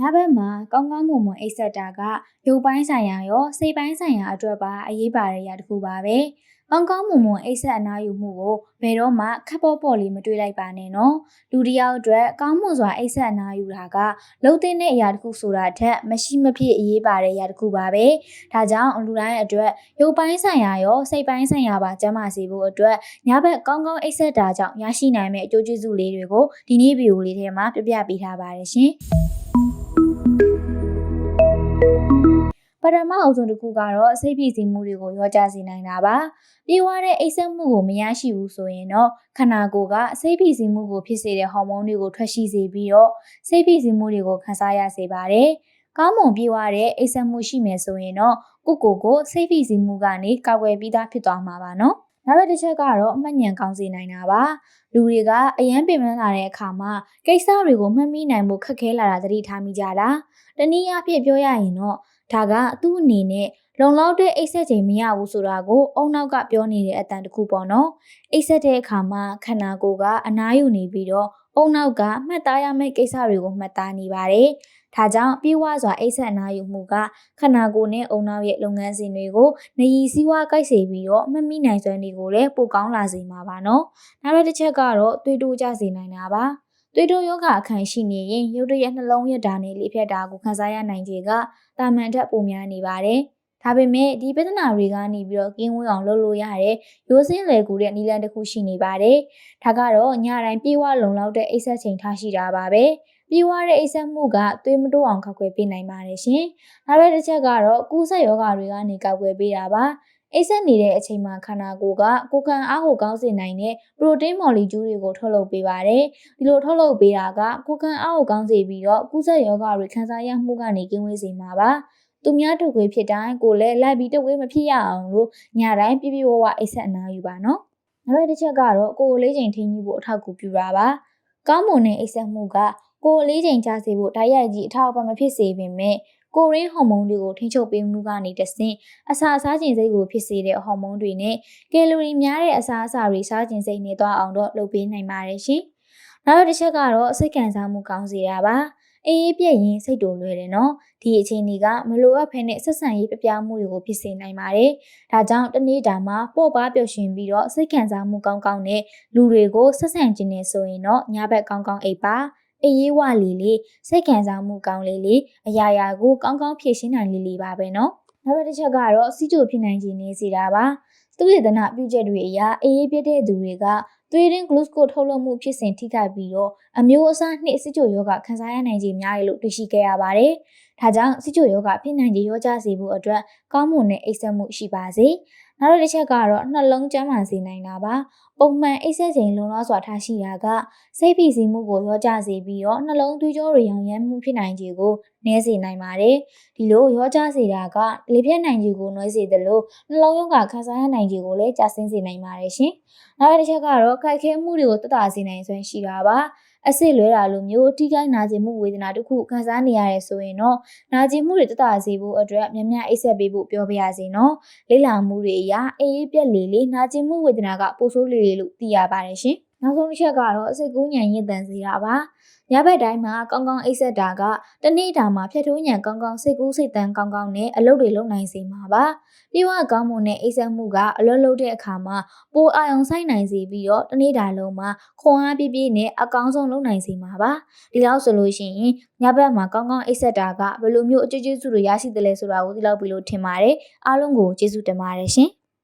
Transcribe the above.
ညဘက်မှာကောင်းကောင်းမွန်မွန်အိပ်ဆက်တာကရုပ်ပိုင်းဆိုင်ရာရောစိတ်ပိုင်းဆိုင်ရာအတွက်ပါအရေးပါတဲ့ຢာတစ်ခုပါပဲ။ကောင်းကောင်းမွန်မွန်အိပ်ဆက်အနားယူမှုကိုဘယ်တော့မှခက်ပေါ်ပေါ်လေးမတွေးလိုက်ပါနဲ့နော်။လူတစ်ယောက်အတွက်ကောင်းမွန်စွာအိပ်ဆက်အနားယူတာကလုံတဲ့တဲ့အရာတစ်ခုဆိုတာထက်မရှိမဖြစ်အရေးပါတဲ့ຢာတစ်ခုပါပဲ။ဒါကြောင့်လူတိုင်းအတွက်ရုပ်ပိုင်းဆိုင်ရာရောစိတ်ပိုင်းဆိုင်ရာပါကျန်းမာစေဖို့အတွက်ညဘက်ကောင်းကောင်းအိပ်ဆက်တာကြောင့်ရရှိနိုင်မယ့်အကျိုးကျေးဇူးလေးတွေကိုဒီနေ့ဗီဒီယိုလေးထဲမှာပြပြပေးထားပါတယ်ရှင်။ ထမအုပ်ဆုံးတစ်ခုကတော့စိတ်ဖိစီးမှုတွေကိုရောကြစေနိုင်တာပါ။ပြေးွားတဲ့အိပ်စက်မှုကိုမရရှိဘူးဆိုရင်တော့ခန္ဓာကိုယ်ကစိတ်ဖိစီးမှုကိုဖြစ်စေတဲ့ဟော်မုန်းတွေကိုထွက်ရှိစေပြီးတော့စိတ်ဖိစီးမှုတွေကိုခံစားရစေပါတယ်။ကောင်းမွန်ပြေးွားတဲ့အိပ်စက်မှုရှိမယ်ဆိုရင်တော့ကိုယ့်ကိုယ်ကိုစိတ်ဖိစီးမှုကနေကာကွယ်ပြီးသားဖြစ်သွားမှာပါနော်။နောက်တစ်ချက်ကတော့အမှတ်ဉာဏ်ကောင်းစေနိုင်တာပါလူတွေကအယမ်းပင်ပန်းလာတဲ့အခါမှာကိစ္စတွေကိုမှတ်မိနိုင်မှုခက်ခဲလာတာသတိထားမိကြတာတနည်းအားဖြင့်ပြောရရင်တော့ ဒါကသူ့အနေနဲ့လုံလောက်တဲ့အိတ်ဆက်ချိန်မရဘူးဆိုတာကိုအုံနောက်ကပြောနေတဲ့အတန်တခုပေါ့နော်အိတ်ဆက်တဲ့အခါမှာခန္ဓာကိုယ်ကအနားယူနေပြီးတော့အုံနောက်ကမှတ်သားရမယ့်ကိစ္စတွေကိုမှတ်သားနေပါတယ်ဒါကြောင့်ပြေးဝစွာအိတ်ဆက်အနားယူမှုကခန္ဓာကိုယ်နဲ့အုံနောက်ရဲ့လုပ်ငန်းစဉ်တွေကိုနရီစည်းဝါးကိုက်စေပြီးတော့မမိနိုင်စွမ်းတွေကိုလည်းပိုကောင်းလာစေမှာပါနော်။နောက်တစ်ချက်ကတော့သွေးတိုးကျစေနိုင်တာပါ။ သွေးတိုးယောဂအခန့်ရှိနေရင်ရုပ်တရက်နှလုံးရတာနဲ့လေဖြတ်တာကိုခံစားရနိုင်ခြေကတာမန်ထက်ပိုများနေပါတယ်။ဒါပေမဲ့ဒီပြဿနာတွေကနေပြီးတော့ကင်းဝေးအောင်လုပ်လို့ရတဲ့ရိုးစင်းလေကူတဲ့နီလန်တစ်ခုရှိနေပါတယ်။ဒါကတော့ညတိုင်းပြေးဝလုံလောက်တဲ့အိပ်ဆက်ချိန်ထားရှိတာပါပဲ။ပြေးဝတဲ့အိပ်ဆက်မှုကသွေးမတိုးအောင်ခောက်ခွဲပေးနိုင်ပါတယ်ရှင်။နောက်တစ်ချက်ကတော့ကူးစက်ယောဂတွေကနေကောက်ွယ်ပေးတာပါ။ အိပ်ဆက်နေတဲ့အချိန်မှာခန္ဓာကိုယ်ကကိုယ်ခံအားကိုကောင်းစေနိုင်တဲ့ပရိုတင်းမော်လီကျူးတွေကိုထုတ်လုပ်ပေးပါတယ်။ဒီလိုထုတ်လုပ်ပေးတာကကိုယ်ခံအားကိုကောင်းစေပြီးတော့ကူးစက်ယောဂတွေခံစားရမှုကနေကင်းဝေးစေမှာပါ။သူများထုတ်ခွေးဖြစ်တိုင်းကိုလည်းလိုက်ပြီးထုတ်ခွေးမဖြစ်ရအောင်လို့ညတိုင်းပြပြဝဝအိပ်ဆက်အနားယူပါနော်။နောက်တစ်ချက်ကတော့ကိုယ်လေးချိန်ထိန်းကြီးဖို့အထောက်အကူပြုတာပါ။ကောင်းမွန်တဲ့အိပ်ဆက်မှုကကိုယ်လေးချိန်ကြာစေဖို့တိုက်ရိုက်ကြီးအထောက်အပံ့မဖြစ်စေပေမဲ့ ကိုရင်းဟော်မုန်းတွေကိုထိန်းချုပ်ပေးမှုကနေတဆင့်အစာစားခြင်းစိတ်ကိုဖြစ်စေတဲ့ဟော်မုန်းတွေနဲ့ကယ်လိုရီများတဲ့အစာအစာတွေစားခြင်းစိတ်နေသွားအောင်တော့လုပ်ပေးနိုင်ပါတယ်ရှင်။နောက်တစ်ချက်ကတော့စိတ်ခံစားမှုကောင်းစေတာပါ။အေးအေးပြက်ရင်စိတ်တုံလွယ်တယ်နော်ဒီအခြေအနေကမလိုအပ်ဖ ೇನೆ ဆက်ဆံရေးပြပြမှုတွေကိုဖြစ်စေနိုင်ပါတယ်ဒါကြောင့်တနေ့တာမှာပေါ့ပါပျော်ရွှင်ပြီးတော့စိတ်ခံစားမှုကောင်းကောင်းနဲ့လူတွေကိုဆက်ဆံခြင်းနဲ့ဆိုရင်တော့ညဘက်ကောင်းကောင်းအိပ်ပါ အေးရေးဝလီလေးစိတ်ခံစားမှုကောင်းလေးလေးအရာရာကိုကောင်းကောင်းဖြည့်ရှင်းနိုင်လေးလေးပါပဲနော်နောက်တစ်ချက်ကတော့စီးကြိုဖြစ်နိုင်ခြင်းနေစီတာပါသူရဒနာပြုချက်တွေအရာအေးအေးပြတဲ့သူတွေကသွေးရင်းဂလူးကိုထုတ်လုပ်မှုဖြစ်စဉ်ထိခိုက်ပြီးတော့အမျိုးအစားနှင့်စစ်ကြိုယောဂခံစားရနိုင်ခြင်းများရလို့တွေ့ရှိခဲ့ရပါတယ်။ ဒါကြောင့်စစ်ကြိုယောဂဖြစ်နိုင်ခြင်းရောကြစေဖို့အတွက်ကောင်းမွန်တဲ့အိပ်စက်မှုရှိပါစေ။နောက်တစ်ချက်ကတော့နှလုံးကျန်းမာစေနိုင်တာပါပုံမှန်အိပ်စက်ချိန်လုံလောက်စွာထားရှိတာကစိတ်ဖိစီးမှုကိုရောကြစေပြီးတော့နှလုံးသွေးကြောတွေရောင်ရမ်းမှုဖြစ်နိုင်ခြေကိုနည်းစေနိုင်ပါတယ်ဒီလိုရောကြစေတာကလေပြတ်နိုင်ခြေကိုနှွှဲစေသလိုနှလုံးရောဂါခံစားရနိုင်ခြေကိုလည်းကျဆင်းစေနိုင်ပါတယ်ရှင်နောက်တစ်ချက်ကတော့ခိုက်ခဲမှုတွေကိုတတ်တာစေနိုင်စွမ်းရှိတာပါ အဆစ်လွဲတာလိုမျိုးထိခိုက်နာကျင်မှုဝေဒနာတစ်ခုခံစားနေရတယ်ဆိုရင်တော့နာကျင်မှုတွေတတစေဖို့အတွက်များများအိပ်ဆက်ပေးဖို့ပြောပြရစီနော်လေ့လာမှုတွေအရအေးအေးပြက်လေလေနာကျင်မှုဝေဒနာကပိုဆိုးလေလေလို့သိရပါတယ်ရှင် နောက်ဆုံးတစ်ချက်ကတော့စိတ်ကူးညံရင့်တန်စေတာပါညဘက်တိုင်းမှာကောင်းကောင်းအိပ်ဆက်တာကတနေ့တာမှာဖြတ်ထိုးညံကောင်းကောင်းစိတ်ကူးစိတ်တန်းကောင်းကောင်းနဲ့အလုပ်တွေလုပ်နိုင်စေမှာပါပြေဝကောင်းမှုနဲ့အိပ်ဆက်မှုကအလုပ်လုပ်တဲ့အခါမှာပိုအာရုံစိုက်နိုင်စေပြီးတော့တနေ့တာလုံးမှာခွန်အားပြည့်ပြည့်နဲ့အကောင်းဆုံးလုပ်နိုင်စေမှာပါဒီလောက်ဆိုလို့ရှိရင်ညဘက်မှာကောင်းကောင်းအိပ်ဆက်တာကဘယ်လိုမျိုးအကျိုးကျေးဇူးတွေရရှိတယ်လဲဆိုတာကိုသိလောက်ပြီလို့ထင်ပါတယ်အားလုံးကိုကျေးဇူးတင်ပါတယ်ရှင်